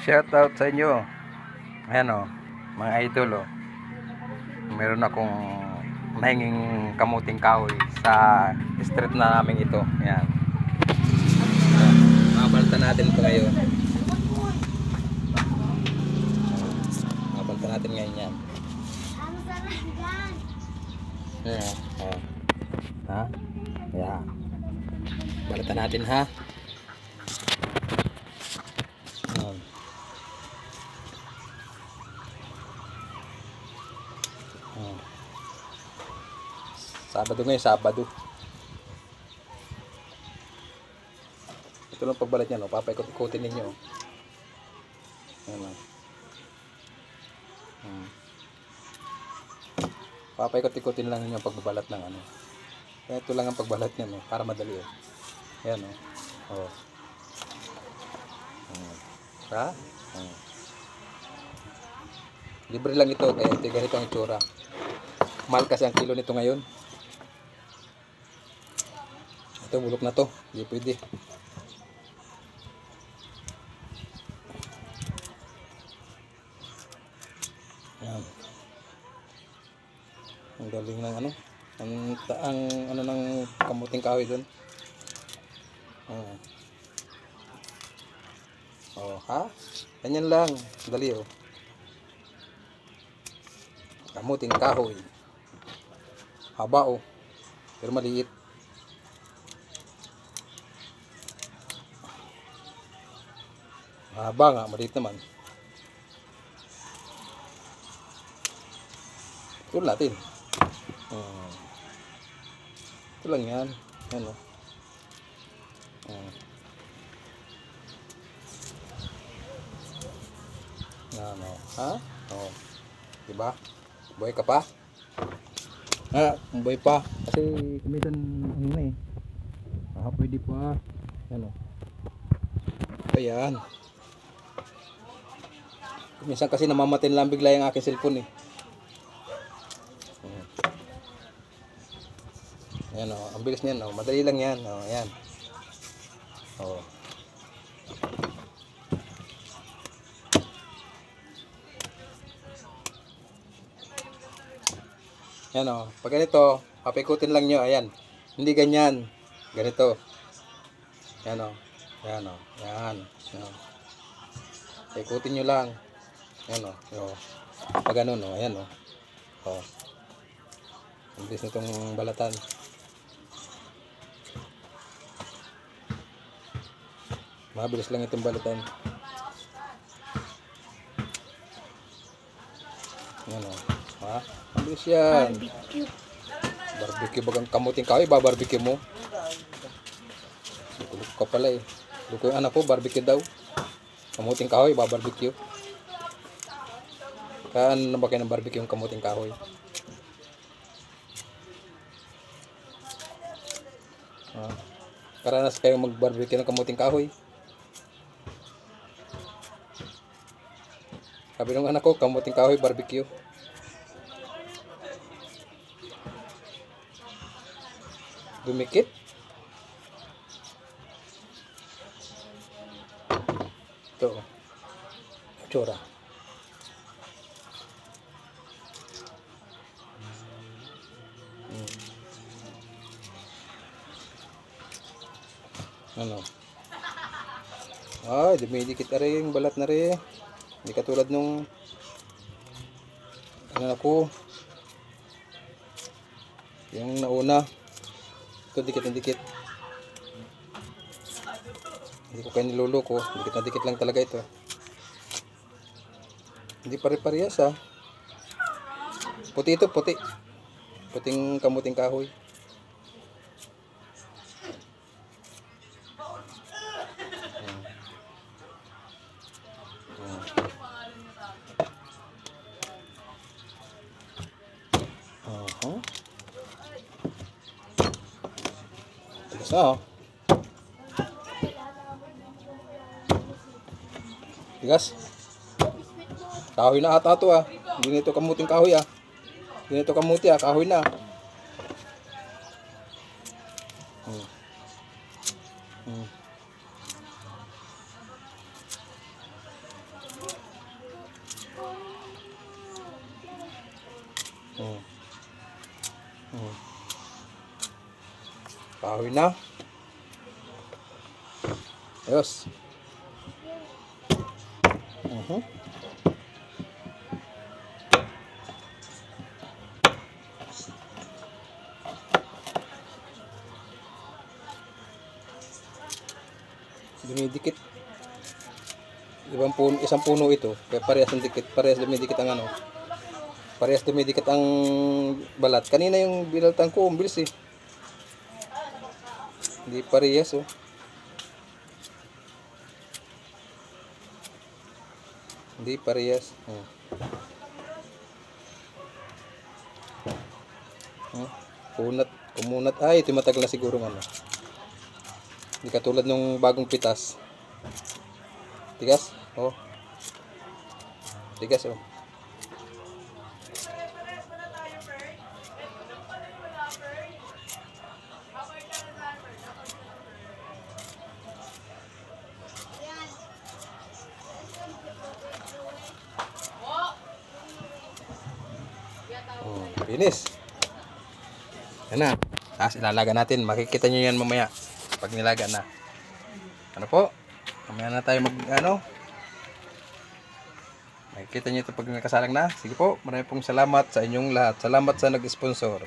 Shout out sa inyo. Ayan o, mga idol o. Meron akong nahinging kamuting kahoy sa street na namin ito. Ayan. Mabalta natin ito ngayon. Mabalta natin ngayon yan. Ayan. Ayan. Ha? Ayan. Balta natin ha. Ayan. Ayan. Sabado ngayon, Sabado. Ito lang pagbalat niya, no? Papaikot-ikotin ninyo. Ayan, no? Hmm. Papaikot-ikotin lang ninyo ang pagbabalat ng ano. Ito lang ang pagbalat niya, no? Para madali, oh. Ayan, no? Oh. Hmm. Ha? Hmm. Libre lang ito, kaya ito ganito ang itsura. Mahal kasi ang kilo nito ngayon. Ito, bulok na to. Hindi pwede. Yan. Ang galing ng ano. Ang, ang ano ng kamuting kahoy doon. Oh. Oh, ha? Ganyan lang. Dali oh. Kamuting kahoy. Haba oh. Pero maliit. Haba nga, maliit naman. Ito natin. Hmm. Ito lang yan. Yan o. Hmm. Yan o. Ha? O. Diba? Buhay ka pa? Ah, buhay pa. Kasi kumisan ano na eh. Ah, pwede pa. Yan o. Ayan. Minsan kasi namamatin lang bigla yung aking cellphone eh. Ayan o, ang bilis niyan o, madali lang yan o, ayan. O. Ayan o, pag ganito, papikutin lang nyo, ayan. Hindi ganyan, ganito. Ayan o, ayan o, ayan. ayan. o. Ikutin nyo lang. Ayan o. o. Pag ganun o. Ayan o. O. Ang bilis nitong balatan. Mabilis lang itong balatan. Ayan o. Ha? Ang bilis yan. Barbecue. Barbecue bagang kamuting kahoy. Ba-barbecue mo? Tulog ka pala eh. Luko yung anak ko. Barbecue daw. Kamuting kahoy. Ba-barbecue. Kaan na ba kayo ng barbecue yung kamuting kahoy? Ah. Karanas kayo mag-barbecue ng kamuting kahoy? Sabi ng anak ko, kamuting kahoy, barbecue. Dumikit? Ito. Tsura. Ano? Ay, dumidikit na rin, balat na rin. Hindi katulad nung ano ako yung nauna. Ito dikit na dikit. Hindi ko kayo niluloko. Dikit na dikit lang talaga ito. Hindi pare-parehas ah. Puti ito puti. Puting kamuting kahoy Oh. Tigas. Kahoy na ata to ah. Hindi nito kamuting kahoy ah. Hindi nito kamuti ah. Kahoy na. Kahoy na. Ayos. Mhm. Dumidikit. Ibang puno, isang puno ito. Kaya parehas ang dikit. Parehas dumidikit ang ano. Parehas dumidikit ang balat. Kanina yung binaltan ko, ang bilis eh. Hindi parehas oh. Hindi parehas. Hmm. Hmm. Kunat, kumunat. Ay, ito matagal na siguro ano. Hindi katulad nung bagong pitas. Tigas? Oh. Tigas oh. Finish. Yan na. Tapos ilalaga natin. Makikita nyo yan mamaya. Pag nilaga na. Ano po? Mamaya na tayo mag ano. Makikita nyo ito pag nakasalang na. Sige po. Maraming pong salamat sa inyong lahat. Salamat sa nag-sponsor.